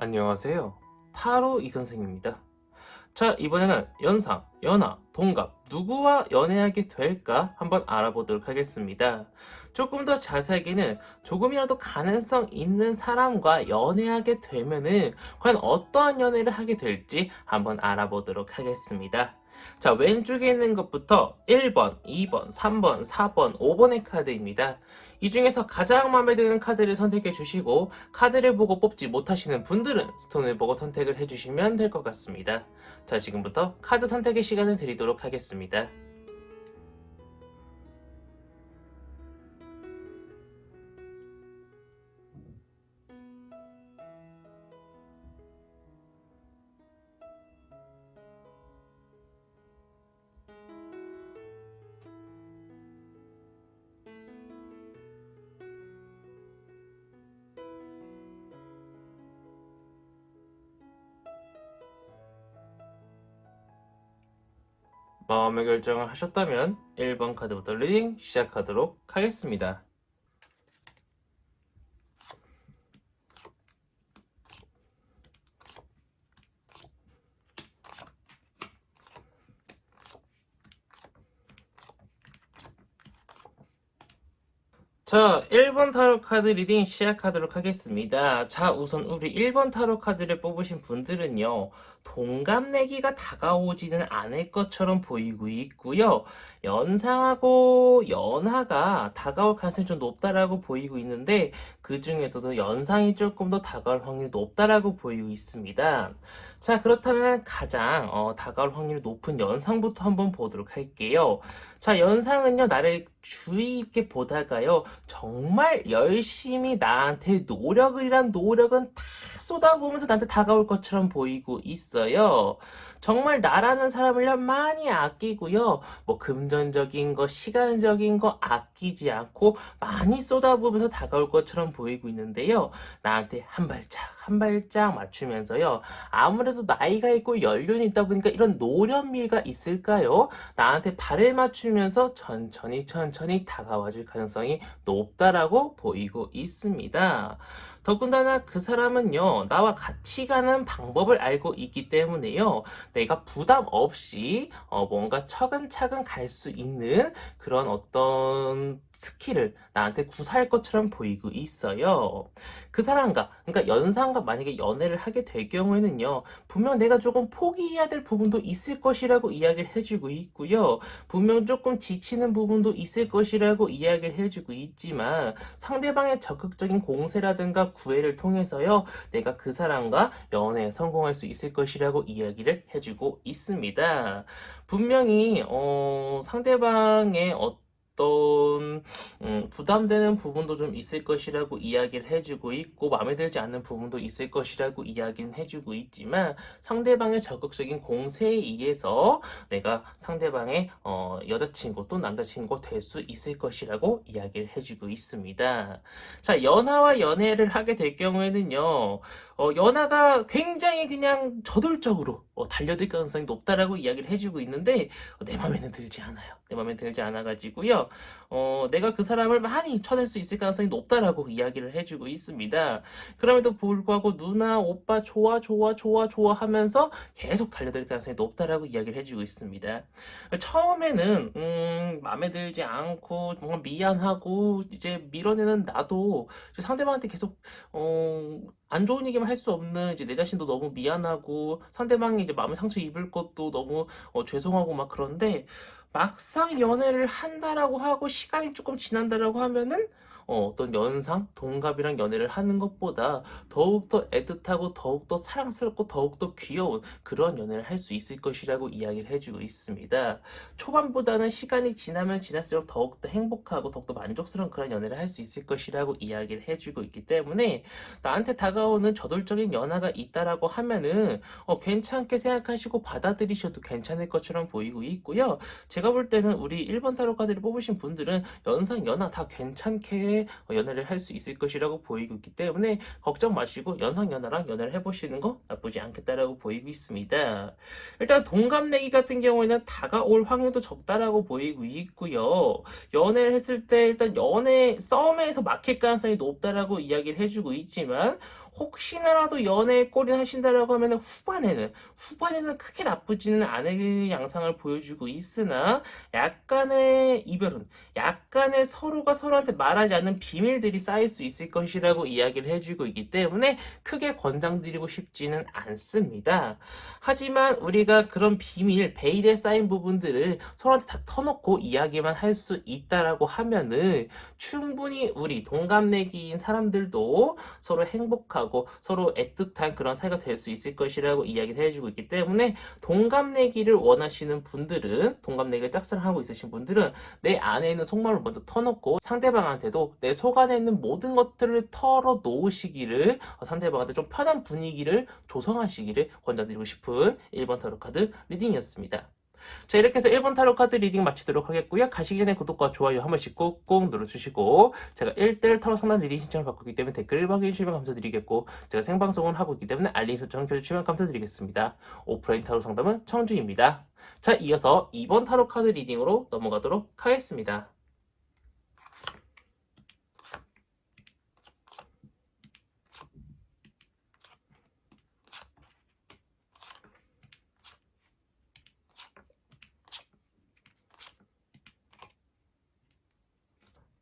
안녕하세요. 타로 이 선생입니다. 자, 이번에는 연상, 연하, 동갑, 누구와 연애하게 될까 한번 알아보도록 하겠습니다. 조금 더 자세하게는 조금이라도 가능성 있는 사람과 연애하게 되면은 과연 어떠한 연애를 하게 될지 한번 알아보도록 하겠습니다. 자, 왼쪽에 있는 것부터 1번, 2번, 3번, 4번, 5번의 카드입니다. 이 중에서 가장 마음에 드는 카드를 선택해 주시고 카드를 보고 뽑지 못하시는 분들은 스톤을 보고 선택을 해주시면 될 것 같습니다. 자, 지금부터 카드 선택의 시간을 드리도록 하겠습니다. 마음의 결정을 하셨다면 1번 카드부터 리딩 시작하도록 하겠습니다. 자, 1번 타로 카드 리딩 시작하도록 하겠습니다. 자, 우선 우리 1번 타로 카드를 뽑으신 분들은요, 동갑내기가 다가오지는 않을 것처럼 보이고 있고요. 연상하고 연하가 다가올 가능성이 좀 높다라고 보이고 있는데, 그 중에서도 연상이 조금 더 다가올 확률이 높다라고 보이고 있습니다. 자, 그렇다면 가장 어, 다가올 확률이 높은 연상부터 한번 보도록 할게요. 자, 연상은요, 나를 주의 깊게 보다가요, 정말 열심히 나한테 노력을 이란 노력은 다 쏟아부으면서 나한테 다가올 것처럼 보이고 있어요. 정말 나라는 사람을 많이 아끼고요. 뭐 금전적인 거, 시간적인 거 아끼지 않고 많이 쏟아부으면서 다가올 것처럼 보이고 있는데요. 나한테 한 발짝 한 발짝 맞추면서요. 아무래도 나이가 있고 연륜이 있다 보니까 이런 노련미가 있을까요? 나한테 발을 맞추면서 천천히 천천히 다가와 줄 가능성이 높다라고 보이고 있습니다. 더군다나 그 사람은요, 나와 같이 가는 방법을 알고 있기 때문에요, 내가 부담 없이 어, 뭔가 차근차근 갈 수 있는 그런 어떤 스킬을 나한테 구사할 것처럼 보이고 있어요. 그 사람과, 그러니까 연상과 만약에 연애를 하게 될 경우에는요, 분명 내가 조금 포기해야 될 부분도 있을 것이라고 이야기를 해주고 있고요. 분명 조금 지치는 부분도 있을 것이라고 이야기를 해주고 있지만 상대방의 적극적인 공세라든가 구애를 통해서요, 내가 그 사람과 연애에 성공할 수 있을 것이라고 이야기를 해주고 있습니다. 분명히 어, 상대방의 어떤 음, 부담되는 부분도 좀 있을 것이라고 이야기를 해주고 있고 마음에 들지 않는 부분도 있을 것이라고 이야기는 해주고 있지만 상대방의 적극적인 공세에 의해서 내가 상대방의 어, 여자친구 또 남자친구 될 수 있을 것이라고 이야기를 해주고 있습니다. 자, 연하와 연애를 하게 될 경우에는요, 어, 연하가 굉장히 그냥 저돌적으로 어, 달려들 가능성이 높다라고 이야기를 해주고 있는데 어, 내 마음에는 들지 않아요. 내 마음에 들지 않아가지고요. 어, 내가 그 사람을 많이 쳐낼 수 있을 가능성이 높다라고 이야기를 해주고 있습니다. 그럼에도 불구하고 누나, 오빠 좋아, 좋아, 좋아, 좋아 하면서 계속 달려들 가능성이 높다라고 이야기를 해주고 있습니다. 처음에는 음, 마음에 들지 않고 뭔가 미안하고 이제 밀어내는 나도 상대방한테 계속 어, 안 좋은 얘기만 할 수 없는 이제 내 자신도 너무 미안하고 상대방이 이제 마음에 상처 입을 것도 너무 어, 죄송하고 막 그런데 막상 연애를 한다라고 하고 시간이 조금 지난다라고 하면은 어, 어떤 연상, 동갑이랑 연애를 하는 것보다 더욱더 애틋하고 더욱더 사랑스럽고 더욱더 귀여운 그런 연애를 할 수 있을 것이라고 이야기를 해주고 있습니다. 초반보다는 시간이 지나면 지날수록 더욱더 행복하고 더욱더 만족스러운 그런 연애를 할 수 있을 것이라고 이야기를 해주고 있기 때문에 나한테 다가오는 저돌적인 연하가 있다라고 하면은 어, 괜찮게 생각하시고 받아들이셔도 괜찮을 것처럼 보이고 있고요. 제가 볼 때는 우리 1번 타로 카드를 뽑으신 분들은 연상, 연하 다 괜찮게 어, 연애를 할 수 있을 것이라고 보이고 있기 때문에 걱정 마시고 연상, 연하랑 연애를 해보시는 거 나쁘지 않겠다라고 보이고 있습니다. 일단 동갑내기 같은 경우에는 다가올 확률도 적다라고 보이고 있고요. 연애를 했을 때 일단 연애 썸에서 막힐 가능성이 높다라고 이야기를 해주고 있지만 혹시나라도 연애에 꼴이 하신다라고 하면 후반에는 후반에는 크게 나쁘지는 않을 양상을 보여주고 있으나 약간의 이별은 약간의 서로가 서로한테 말하지 않는 비밀들이 쌓일 수 있을 것이라고 이야기를 해주고 있기 때문에 크게 권장드리고 싶지는 않습니다. 하지만 우리가 그런 비밀, 베일에 쌓인 부분들을 서로한테 다 터놓고 이야기만 할 수 있다라고 하면은 충분히 우리 동갑내기인 사람들도 서로 행복하고 서로 애틋한 그런 사이가 될 수 있을 것이라고 이야기를 해주고 있기 때문에 동갑내기를 원하시는 분들은 동갑내기를 짝사랑하고 있으신 분들은 내 안에 있는 속마음을 먼저 터놓고 상대방한테도 내 속 안에 있는 모든 것들을 털어 놓으시기를 어, 상대방한테 좀 편한 분위기를 조성하시기를 권장드리고 싶은 1번 타로 카드 리딩이었습니다. 자 이렇게 해서 1번 타로 카드 리딩 마치도록 하겠고요. 가시기 전에 구독과 좋아요 한 번씩 꾹꾹 눌러주시고 제가 1대1 타로 상담 리딩 신청을 받고 있기 때문에 댓글을 확인해주시면 감사드리겠고 제가 생방송을 하고 있기 때문에 알림 설정 켜주시면 감사드리겠습니다. 오프라인 타로 상담은 청주입니다. 자 이어서 2번 타로 카드 리딩으로 넘어가도록 하겠습니다.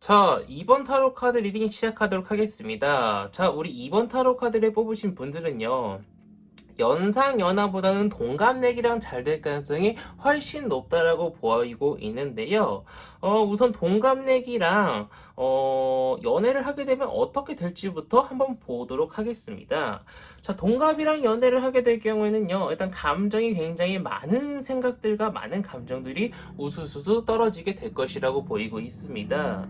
자, 2번 타로 카드 리딩 시작하도록 하겠습니다. 자, 우리 2번 타로 카드를 뽑으신 분들은요. 연상 연하보다는 동갑내기랑 잘 될 가능성이 훨씬 높다라고 보이고 있는데요. 어, 우선 동갑내기랑 어, 연애를 하게 되면 어떻게 될지부터 한번 보도록 하겠습니다. 자, 동갑이랑 연애를 하게 될 경우에는요. 일단 감정이 굉장히 많은 생각들과 많은 감정들이 우수수수 떨어지게 될 것이라고 보이고 있습니다.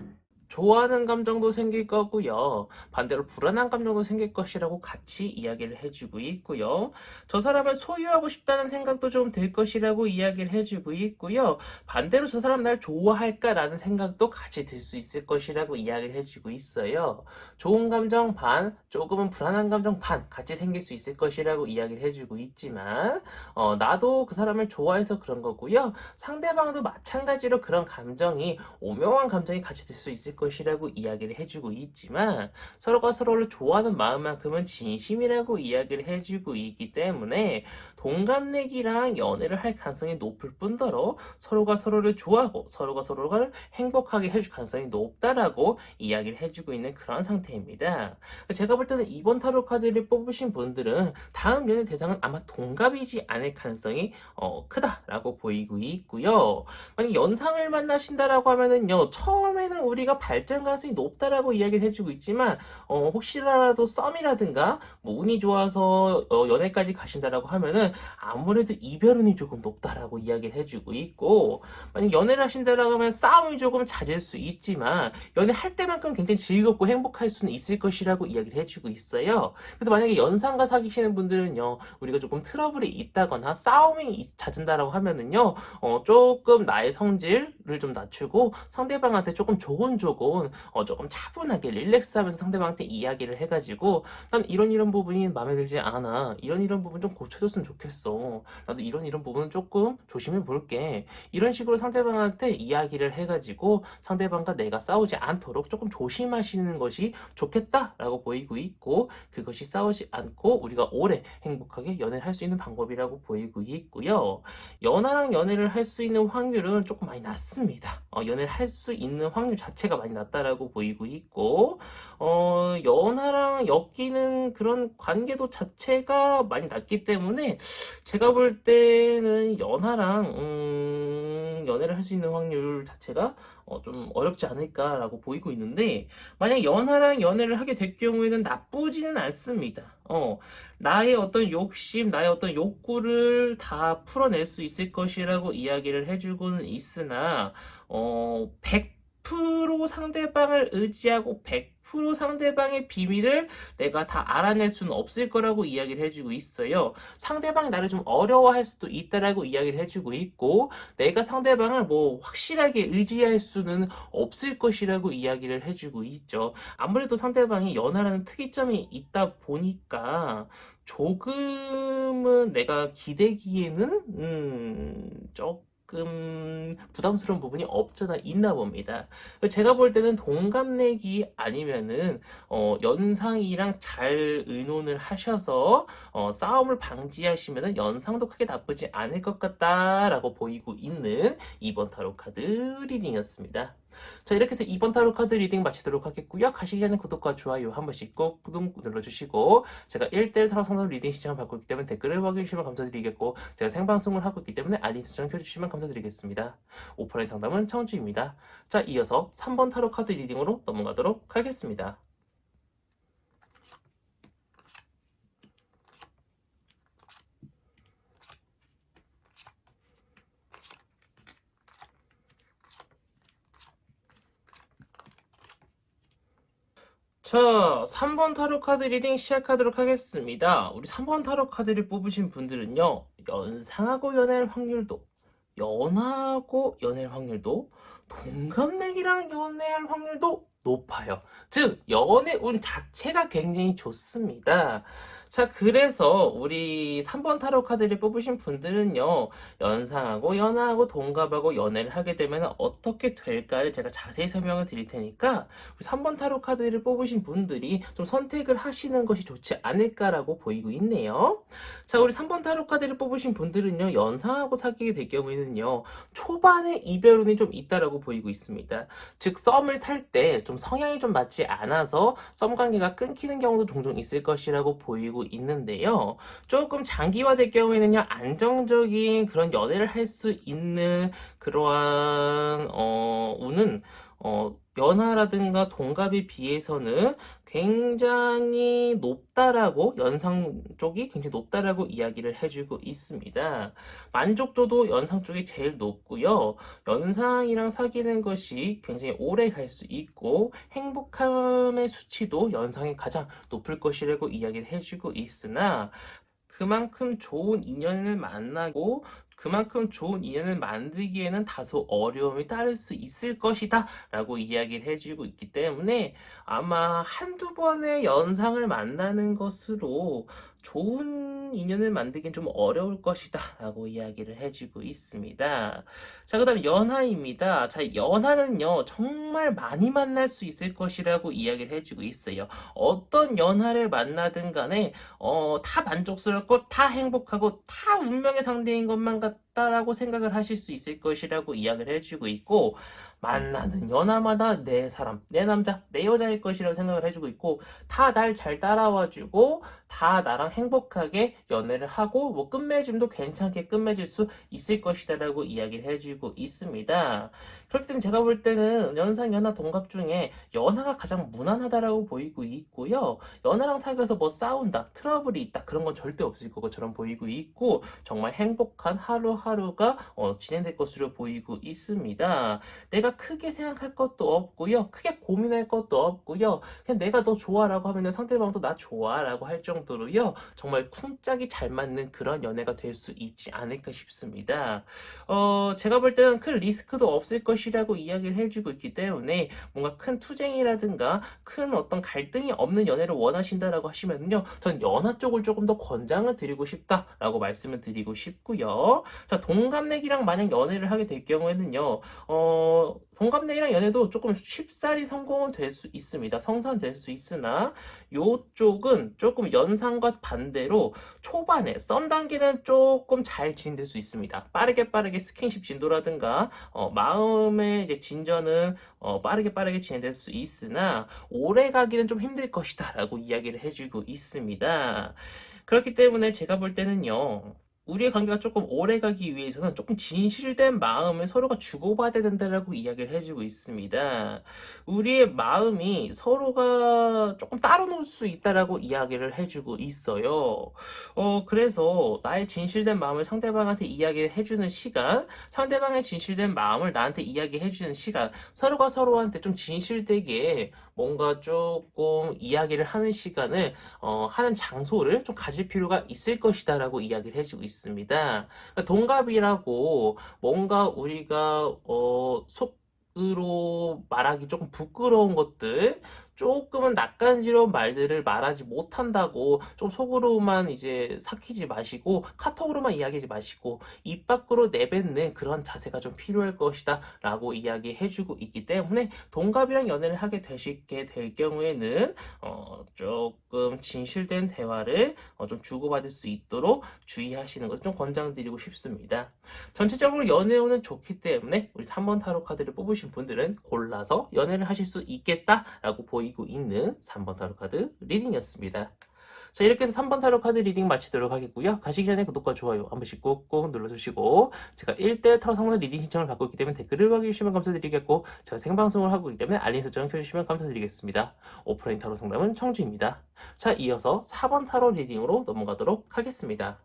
좋아하는 감정도 생길 거고요. 반대로 불안한 감정도 생길 것이라고 같이 이야기를 해주고 있고요. 저 사람을 소유하고 싶다는 생각도 좀 들 것이라고 이야기를 해주고 있고요. 반대로 저 사람 날 좋아할까라는 생각도 같이 들 수 있을 것이라고 이야기를 해주고 있어요. 좋은 감정 반, 조금은 불안한 감정 반 같이 생길 수 있을 것이라고 이야기를 해주고 있지만 어, 나도 그 사람을 좋아해서 그런 거고요. 상대방도 마찬가지로 그런 감정이 오묘한 감정이 같이 들 수 있을 것이라고 이야기를 해주고 있지만 서로가 서로를 좋아하는 마음만큼은 진심이라고 이야기를 해주고 있기 때문에 동갑내기랑 연애를 할 가능성이 높을 뿐더러 서로가 서로를 좋아하고 서로가 서로를 행복하게 해줄 가능성이 높다라고 이야기를 해주고 있는 그런 상태입니다. 제가 볼 때는 이번 타로 카드를 뽑으신 분들은 다음 연애 대상은 아마 동갑이지 않을 가능성이 어, 크다라고 보이고 있고요. 만약 연상을 만나신다라고 하면은요 처음에는 우리가 발전 가능성이 높다라고 이야기를 해주고 있지만 어, 혹시라도 썸이라든가 뭐 운이 좋아서 어, 연애까지 가신다라고 하면은 아무래도 이별운이 조금 높다라고 이야기를 해주고 있고 만약 연애를 하신다라고 하면 싸움이 조금 잦을 수 있지만 연애할 때만큼 굉장히 즐겁고 행복할 수는 있을 것이라고 이야기를 해주고 있어요. 그래서 만약에 연상과 사귀시는 분들은요 우리가 조금 트러블이 있다거나 싸움이 잦은다라고 하면은요 어, 조금 나의 성질을 좀 낮추고 상대방한테 조금 조곤조곤 어, 조금 차분하게 릴렉스하면서 상대방한테 이야기를 해가지고 난 이런 이런 부분이 마음에 들지 않아. 이런 이런 부분 좀 고쳐줬으면 좋겠어. 나도 이런 이런 부분 조금 조심해 볼게. 이런 식으로 상대방한테 이야기를 해가지고 상대방과 내가 싸우지 않도록 조금 조심하시는 것이 좋겠다라고 보이고 있고 그것이 싸우지 않고 우리가 오래 행복하게 연애를 할 수 있는 방법이라고 보이고 있고요. 연하랑 연애를 할 수 있는 확률은 조금 많이 낮습니다. 어, 연애를 할 수 있는 확률 자체가 많이 낮다라고 보이고 있고, 어, 연하랑 엮이는 그런 관계도 자체가 많이 낮기 때문에 제가 볼 때는 연하랑 음, 연애를 할 수 있는 확률 자체가 어, 좀 어렵지 않을까라고 보이고 있는데 만약 연하랑 연애를 하게 될 경우에는 나쁘지는 않습니다. 어, 나의 어떤 욕심, 나의 어떤 욕구를 다 풀어낼 수 있을 것이라고 이야기를 해주고는 있으나, 어, 100% 상대방을 의지하고 100% 상대방의 비밀을 내가 다 알아낼 수는 없을 거라고 이야기를 해주고 있어요. 상대방이 나를 좀 어려워할 수도 있다라고 이야기를 해주고 있고, 내가 상대방을 뭐 확실하게 의지할 수는 없을 것이라고 이야기를 해주고 있죠. 아무래도 상대방이 연하라는 특이점이 있다 보니까 조금은 내가 기대기에는 음, 조금 조금 부담스러운 부분이 없잖아 있나 봅니다. 제가 볼 때는 동갑내기 아니면은 어, 연상이랑 잘 의논을 하셔서 어, 싸움을 방지하시면은 연상도 크게 나쁘지 않을 것 같다라고 보이고 있는 이번 타로 카드 리딩이었습니다. 자 이렇게 해서 이번 타로 카드 리딩 마치도록 하겠고요. 가시기 전에 구독과 좋아요 한 번씩 꼭 구독 눌러주시고 제가 1대1 타로 상담 리딩 시청을 받고 있기 때문에 댓글을 확인해 주시면 감사드리겠고 제가 생방송을 하고 있기 때문에 알림 설정 켜주시면 감사드리겠습니다. 오프라인 상담은 청주입니다. 자 이어서 3번 타로 카드 리딩으로 넘어가도록 하겠습니다. 자, 3번 타로 카드 리딩 시작하도록 하겠습니다. 우리 3번 타로 카드를 뽑으신 분들은요, 연상하고 연애할 확률도, 연하고 연애할 확률도, 동갑내기랑 연애할 확률도 높아요. 즉, 연애 운 자체가 굉장히 좋습니다. 자, 그래서 우리 3번 타로 카드를 뽑으신 분들은요, 연상하고 연하하고 동갑하고 연애를 하게 되면 어떻게 될까를 제가 자세히 설명을 드릴 테니까 3번 타로 카드를 뽑으신 분들이 좀 선택을 하시는 것이 좋지 않을까라고 보이고 있네요. 자, 우리 3번 타로 카드를 뽑으신 분들은요, 연상하고 사귀게 될 경우에는요, 초반에 이별운이 좀 있다라고 보이고 있습니다. 즉, 썸을 탈때좀 성향이 좀 맞지 않아서 썸 관계가 끊기는 경우도 종종 있을 것이라고 보이고 있는데요. 조금 장기화될 경우에는요, 안정적인 그런 연애를 할 수 있는 그러한, 어, 운은, 어, 연하라든가 동갑에 비해서는 굉장히 높다라고 연상 쪽이 굉장히 높다라고 이야기를 해주고 있습니다. 만족도도 연상 쪽이 제일 높고요. 연상이랑 사귀는 것이 굉장히 오래 갈 수 있고 행복함의 수치도 연상이 가장 높을 것이라고 이야기를 해주고 있으나 그만큼 좋은 인연을 만나고 그만큼 좋은 인연을 만들기에는 다소 어려움이 따를 수 있을 것이다 라고 이야기를 해주고 있기 때문에 아마 한두 번의 연상을 만나는 것으로 좋은 인연을 만들긴 좀 어려울 것이다 라고 이야기를 해주고 있습니다. 자, 그 다음 연하입니다. 자, 연하는요, 정말 많이 만날 수 있을 것이라고 이야기를 해주고 있어요. 어떤 연하를 만나든 간에, 어, 다 만족스럽고, 다 행복하고, 다 운명의 상대인 것만 같 다라고 생각을 하실 수 있을 것이라고 이야기를 해주고 있고, 만나는 연하마다 내 사람, 내 남자, 내 여자일 것이라고 생각을 해주고 있고, 다 날 잘 따라와주고, 다 나랑 행복하게 연애를 하고, 뭐 끝맺음도 괜찮게 끝맺을 수 있을 것이다라고 이야기를 해주고 있습니다. 그렇기 때문에 제가 볼 때는 연상, 연하, 동갑 중에 연하가 가장 무난하다라고 보이고 있고요. 연하랑 사귀어서 뭐 싸운다, 트러블이 있다, 그런 건 절대 없을 것처럼 보이고 있고, 정말 행복한 하루 하루가 어, 진행될 것으로 보이고 있습니다. 내가 크게 생각할 것도 없고요. 크게 고민할 것도 없고요. 그냥 내가 너 좋아라고 하면 상대방도 나 좋아라고 할 정도로요. 정말 쿵짝이 잘 맞는 그런 연애가 될 수 있지 않을까 싶습니다. 어, 제가 볼 때는 큰 리스크도 없을 것이라고 이야기를 해주고 있기 때문에 뭔가 큰 투쟁이라든가 큰 어떤 갈등이 없는 연애를 원하신다라고 하시면요. 전 연하 쪽을 조금 더 권장을 드리고 싶다라고 말씀을 드리고 싶고요. 자, 동갑내기랑 만약 연애를 하게 될 경우에는요. 어, 동갑내기랑 연애도 조금 쉽사리 성공은 될 수 있습니다. 성사될 수 있으나 요쪽은 조금 연상과 반대로 초반에 썸 단계는 조금 잘 진행될 수 있습니다. 빠르게 빠르게 스킨십 진도라든가 어, 마음의 이제 진전은 어, 빠르게 빠르게 진행될 수 있으나 오래 가기는 좀 힘들 것이다 라고 이야기를 해주고 있습니다. 그렇기 때문에 제가 볼 때는요. 우리의 관계가 조금 오래 가기 위해서는 조금 진실된 마음을 서로가 주고받아야 된다라고 이야기를 해주고 있습니다. 우리의 마음이 서로가 조금 따로 놓을 수 있다라고 이야기를 해주고 있어요. 어, 그래서 나의 진실된 마음을 상대방한테 이야기를 해주는 시간, 상대방의 진실된 마음을 나한테 이야기해주는 시간, 서로가 서로한테 좀 진실되게 뭔가 조금 이야기를 하는 시간을, 어, 하는 장소를 좀 가질 필요가 있을 것이다라고 이야기를 해주고 있습니다. 있습니다. 그러니까 동갑이라고 뭔가 우리가 어, 속 으로 말하기 조금 부끄러운 것들 조금은 낯간지러운 말들을 말하지 못한다고 좀 속으로만 이제 삭히지 마시고 카톡으로만 이야기하지 마시고 입 밖으로 내뱉는 그런 자세가 좀 필요할 것이다 라고 이야기해주고 있기 때문에 동갑이랑 연애를 하게 되시게 될 경우에는 어, 조금 진실된 대화를 어, 좀 주고받을 수 있도록 주의하시는 것을 좀 권장드리고 싶습니다. 전체적으로 연애운은 좋기 때문에 우리 3번 타로 카드를 뽑으신 분들은 골라서 연애를 하실 수 있겠다라고 보이 고 있는 3번 타로 카드 리딩이었습니다. 자 이렇게 해서 3번 타로 카드 리딩 마치도록 하겠고요. 가시기 전에 구독과 좋아요 한 번씩 꼭꼭 눌러주시고 제가 1대1 타로 상담 리딩 신청을 받고 있기 때문에 댓글을 남겨주시면 감사드리겠고 제가 생방송을 하고 있기 때문에 알림 설정 켜주시면 감사드리겠습니다. 오프라인 타로 상담은 청주입니다. 자 이어서 4번 타로 리딩으로 넘어가도록 하겠습니다.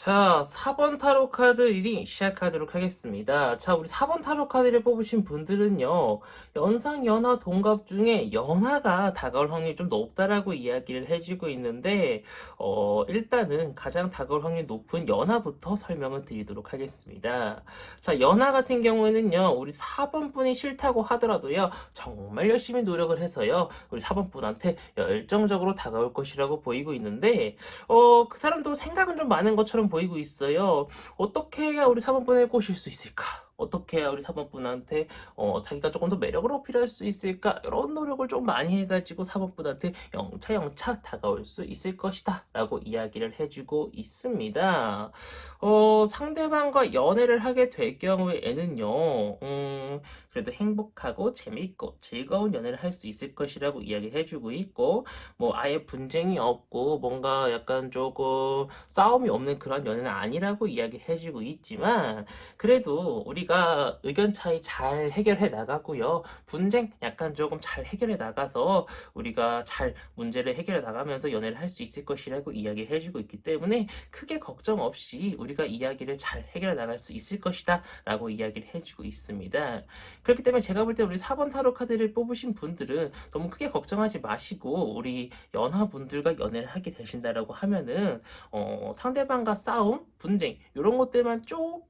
자, 4번 타로 카드 리딩 시작하도록 하겠습니다. 자, 우리 4번 타로 카드를 뽑으신 분들은요, 연상, 연하, 동갑 중에 연하가 다가올 확률이 좀 높다라고 이야기를 해주고 있는데, 어, 일단은 가장 다가올 확률이 높은 연하부터 설명을 드리도록 하겠습니다. 자, 연하 같은 경우에는요, 우리 4번 분이 싫다고 하더라도요, 정말 열심히 노력을 해서요, 우리 4번 분한테 열정적으로 다가올 것이라고 보이고 있는데, 어, 그 사람도 생각은 좀 많은 것처럼 보이고 있어요. 어떻게 해야 우리 4번분을 꼬실 수 있을까? 어떻게 해야 우리 4번분한테 어, 자기가 조금 더 매력을 어필할 수 있을까? 이런 노력을 좀 많이 해가지고 4번분한테 영차 영차 다가올 수 있을 것이다 라고 이야기를 해주고 있습니다. 어, 상대방과 연애를 하게 될 경우에는요, 음, 그래도 행복하고 재미있고 즐거운 연애를 할 수 있을 것이라고 이야기를 해주고 있고, 뭐 아예 분쟁이 없고 뭔가 약간 조금 싸움이 없는 그런 연애는 아니라고 이야기해주고 있지만 그래도 우리가 의견 차이 잘 해결해 나가고요. 분쟁 약간 조금 잘 해결해 나가서 우리가 잘 문제를 해결해 나가면서 연애를 할 수 있을 것이라고 이야기해 주고 있기 때문에 크게 걱정 없이 우리가 이야기를 잘 해결해 나갈 수 있을 것이다 라고 이야기를 해주고 있습니다. 그렇기 때문에 제가 볼 때 우리 4번 타로 카드를 뽑으신 분들은 너무 크게 걱정하지 마시고 우리 연하분들과 연애를 하게 되신다라고 하면은 어, 상대방과 싸움, 분쟁 이런 것들만 조금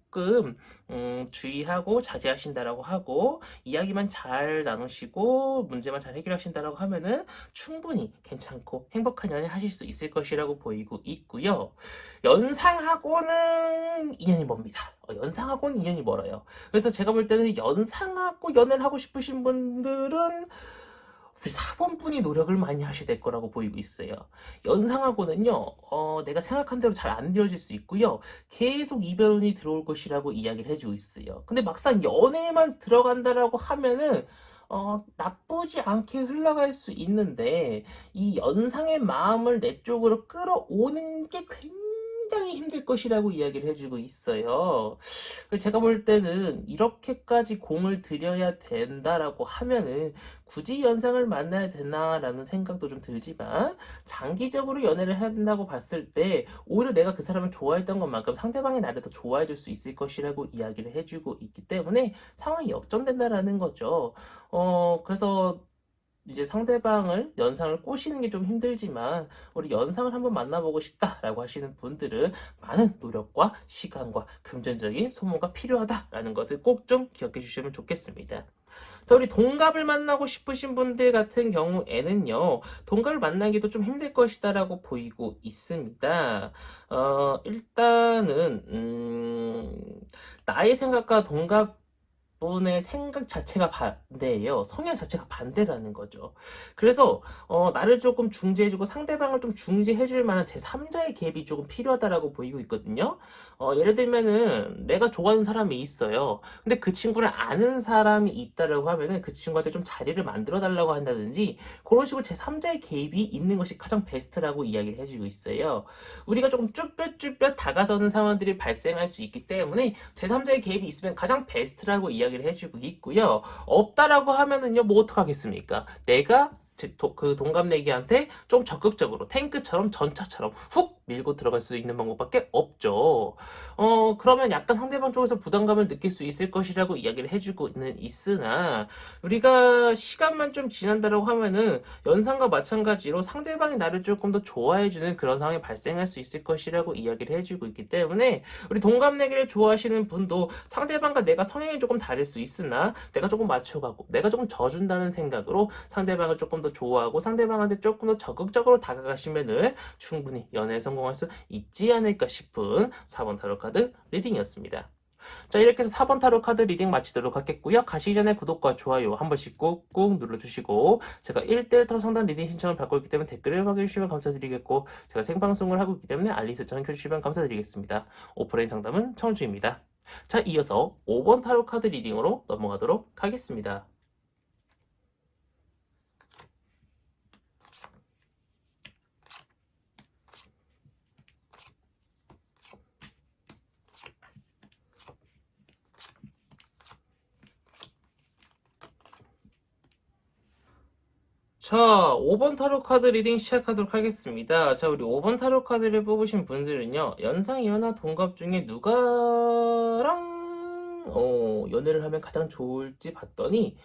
음, 주의하고 자제하신다라고 하고 이야기만 잘 나누시고 문제만 잘 해결하신다라고 하면은 충분히 괜찮고 행복한 연애 하실 수 있을 것이라고 보이고 있고요. 연상하고는 인연이 멉니다. 어, 연상하고는 인연이 멀어요. 그래서 제가 볼 때는 연상하고 연애를 하고 싶으신 분들은 우리 4번 분이 노력을 많이 하셔야 될 거라고 보이고 있어요. 연상하고는요, 어, 내가 생각한 대로 잘 안 되어질 수 있고요. 계속 이별운이 들어올 것이라고 이야기를 해주고 있어요. 근데 막상 연애에만 들어간다라고 하면은, 어, 나쁘지 않게 흘러갈 수 있는데, 이 연상의 마음을 내 쪽으로 끌어오는 게 굉장히 힘들 것이라고 이야기를 해주고 있어요. 제가 볼 때는 이렇게까지 공을 들여야 된다라고 하면은 굳이 연상을 만나야 되나라는 생각도 좀 들지만 장기적으로 연애를 된다고 봤을 때 오히려 내가 그 사람을 좋아했던 것만큼 상대방이 나를 더 좋아해 줄 수 있을 것이라고 이야기를 해주고 있기 때문에 상황이 역전된다라는 거죠. 어, 그래서 이제 상대방을 연상을 꼬시는 게 좀 힘들지만 우리 연상을 한번 만나보고 싶다라고 하시는 분들은 많은 노력과 시간과 금전적인 소모가 필요하다라는 것을 꼭 좀 기억해 주시면 좋겠습니다. 자, 우리 동갑을 만나고 싶으신 분들 같은 경우에는요, 동갑을 만나기도 좀 힘들 것이다라고 보이고 있습니다. 어, 일단은, 음, 나의 생각과 동갑 분의 생각 자체가 반대예요. 성향 자체가 반대라는 거죠. 그래서 어, 나를 조금 중재해주고 상대방을 좀 중재해줄 만한 제3자의 갭이 조금 필요하다라고 보이고 있거든요. 어, 예를 들면은 내가 좋아하는 사람이 있어요. 근데 그 친구를 아는 사람이 있다라고 하면은 그 친구한테 좀 자리를 만들어 달라고 한다든지 그런 식으로 제3자의 갭이 있는 것이 가장 베스트라고 이야기를 해주고 있어요. 우리가 조금 쭈뼛쭈뼛 다가서는 상황들이 발생할 수 있기 때문에 제3자의 갭이 있으면 가장 베스트라고 이야기 이야기를 해주고 있고요. 없다라고 하면은요, 뭐 어떡하겠습니까? 내가 그 동갑내기한테 좀 적극적으로 탱크처럼 전차처럼 훅 밀고 들어갈 수 있는 방법밖에 없죠. 어, 그러면 약간 상대방 쪽에서 부담감을 느낄 수 있을 것이라고 이야기를 해주고는 있으나, 우리가 시간만 좀 지난다라고 하면은, 연상과 마찬가지로 상대방이 나를 조금 더 좋아해주는 그런 상황이 발생할 수 있을 것이라고 이야기를 해주고 있기 때문에, 우리 동갑내기를 좋아하시는 분도 상대방과 내가 성향이 조금 다를 수 있으나, 내가 조금 맞춰가고, 내가 조금 져준다는 생각으로 상대방을 조금 더 좋아하고, 상대방한테 조금 더 적극적으로 다가가시면은 충분히 연애에 성공할 수 있지 않을까 싶은 4번 타로 카드 리딩이었습니다. 자, 이렇게 해서 4번 타로 카드 리딩 마치도록 하겠고요. 가시기 전에 구독과 좋아요 한 번씩 꾹꾹 눌러주시고, 제가 1대1 타로 상담 리딩 신청을 받고 있기 때문에 댓글을 확인해주시면 감사드리겠고, 제가 생방송을 하고 있기 때문에 알림 설정 켜주시면 감사드리겠습니다. 오프라인 상담은 청주입니다. 자, 이어서 5번 타로 카드 리딩으로 넘어가도록 하겠습니다. 자, 5번 타로 카드 리딩 시작하도록 하겠습니다. 자, 우리 5번 타로 카드를 뽑으신 분들은요, 연상, 연하, 동갑 중에 누가랑, 어, 연애를 하면 가장 좋을지 봤더니,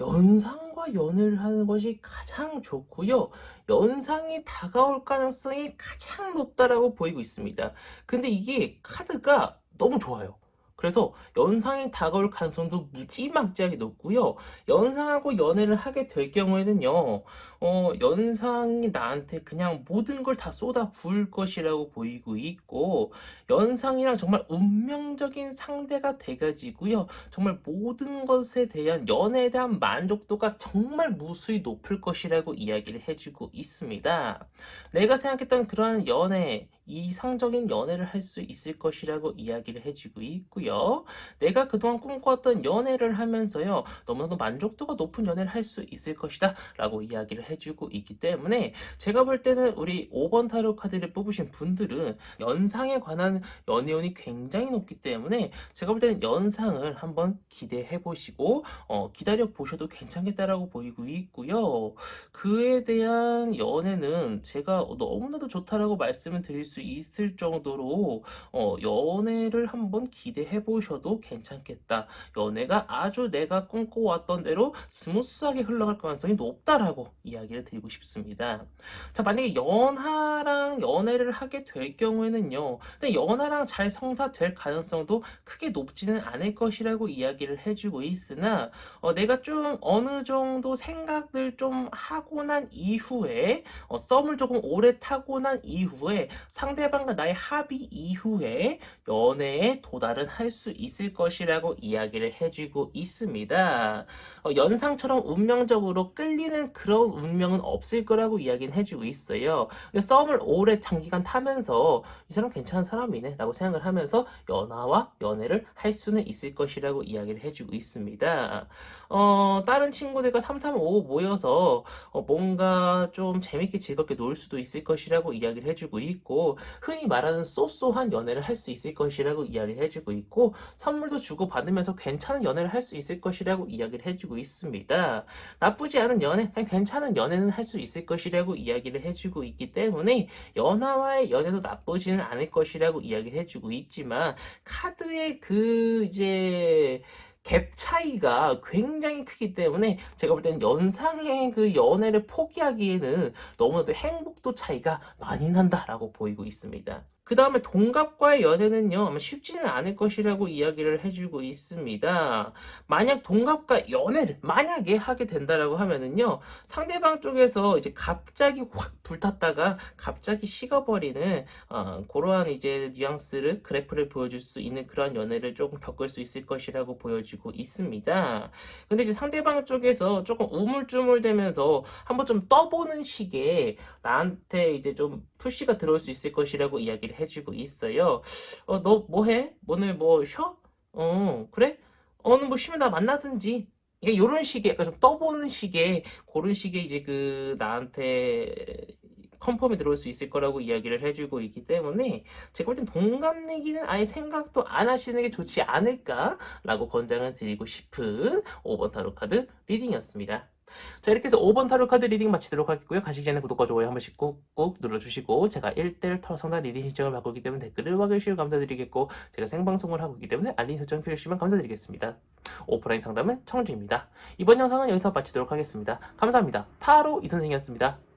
연상과 연애를 하는 것이 가장 좋고요. 연상이 다가올 가능성이 가장 높다라고 보이고 있습니다. 근데 이게 카드가 너무 좋아요. 그래서 연상이 다가올 가능성도 무지막지하게 높고요. 연상하고 연애를 하게 될 경우에는요, 어, 연상이 나한테 그냥 모든 걸 다 쏟아 부을 것이라고 보이고 있고, 연상이랑 정말 운명적인 상대가 돼가지고요, 정말 모든 것에 대한 연애에 대한 만족도가 정말 무수히 높을 것이라고 이야기를 해주고 있습니다. 내가 생각했던 그러한 연애, 이상적인 연애를 할 수 있을 것이라고 이야기를 해주고 있고요. 내가 그동안 꿈꿔왔던 연애를 하면서요, 너무나도 만족도가 높은 연애를 할 수 있을 것이다 라고 이야기를 해주고 있기 때문에 제가 볼 때는 우리 5번 타로 카드를 뽑으신 분들은 연상에 관한 연애운이 굉장히 높기 때문에 제가 볼 때는 연상을 한번 기대해 보시고 어, 기다려 보셔도 괜찮겠다라고 보이고 있고요. 그에 대한 연애는 제가 너무나도 좋다라고 말씀을 드릴 수 있을 정도로 어, 연애를 한번 기대해 보셔도 괜찮겠다. 연애가 아주 내가 꿈꿔왔던 대로 스무스하게 흘러갈 가능성이 높다라고 이야기를 드리고 싶습니다. 자, 만약에 연하랑 연애를 하게 될 경우에는요, 근데 연하랑 잘 성사될 가능성도 크게 높지는 않을 것이라고 이야기를 해주고 있으나, 어, 내가 좀 어느 정도 생각을 좀 하고 난 이후에, 어, 썸을 조금 오래 타고 난 이후에, 상대방과 나의 합의 이후에 연애에 도달은 할수 있을 것이라고 이야기를 해주고 있습니다. 어, 연상처럼 운명적으로 끌리는 그런 운명은 없을 거라고 이야기는 해주고 있어요. 썸을 오래 장기간 타면서 이 사람 괜찮은 사람이네 라고 생각을 하면서 연하와 연애를 할 수는 있을 것이라고 이야기를 해주고 있습니다. 어, 다른 친구들과 335 모여서 어, 뭔가 좀 재밌게 즐겁게 놀 수도 있을 것이라고 이야기를 해주고 있고 흔히 말하는 쏘쏘한 연애를 할 수 있을 것이라고 이야기를 해주고 있고 선물도 주고 받으면서 괜찮은 연애를 할 수 있을 것이라고 이야기를 해주고 있습니다. 나쁘지 않은 연애, 괜찮은 연애는 할 수 있을 것이라고 이야기를 해주고 있기 때문에 연하와의 연애도 나쁘지는 않을 것이라고 이야기를 해주고 있지만 카드의 그 이제 갭 차이가 굉장히 크기 때문에 제가 볼 때는 연상의 그 연애를 포기하기에는 너무나도 행복도 차이가 많이 난다라고 보이고 있습니다. 그 다음에 동갑과의 연애는요, 아마 쉽지는 않을 것이라고 이야기를 해주고 있습니다. 만약 동갑과 연애를 만약에 하게 된다라고 하면은요, 상대방 쪽에서 이제 갑자기 확 불탔다가 갑자기 식어버리는 어, 그러한 이제 뉘앙스를 그래프를 보여줄 수 있는 그런 연애를 조금 겪을 수 있을 것이라고 보여지고 있습니다. 근데 이제 상대방 쪽에서 조금 우물쭈물대면서 한번 좀 떠보는 식의 나한테 이제 좀 푸시가 들어올 수 있을 것이라고 이야기를 해주고 있어요. 어, 너 뭐해? 오늘 뭐 쉬어? 어, 그래? 어, 오늘 뭐 쉬면 나 만나든지. 이게 요런 식의 약간 좀 떠보는 식의 그런 식의 이제 그 나한테 컨펌이 들어올 수 있을 거라고 이야기를 해주고 있기 때문에 제가 볼땐 동갑 내기는 아예 생각도 안 하시는 게 좋지 않을까라고 권장을 드리고 싶은 5번 타로 카드 리딩이었습니다. 자, 이렇게 해서 5번 타로 카드 리딩 마치도록 하겠고요. 가시기 전에 구독과 좋아요 한 번씩 꾹꾹 눌러주시고, 제가 1대1 타로 상담 리딩 신청을 받고 있기 때문에 댓글을 확인해주시면 감사드리겠고, 제가 생방송을 하고 있기 때문에 알림 설정 켜주시면 감사드리겠습니다. 오프라인 상담은 청주입니다. 이번 영상은 여기서 마치도록 하겠습니다. 감사합니다. 타로 이선생이었습니다.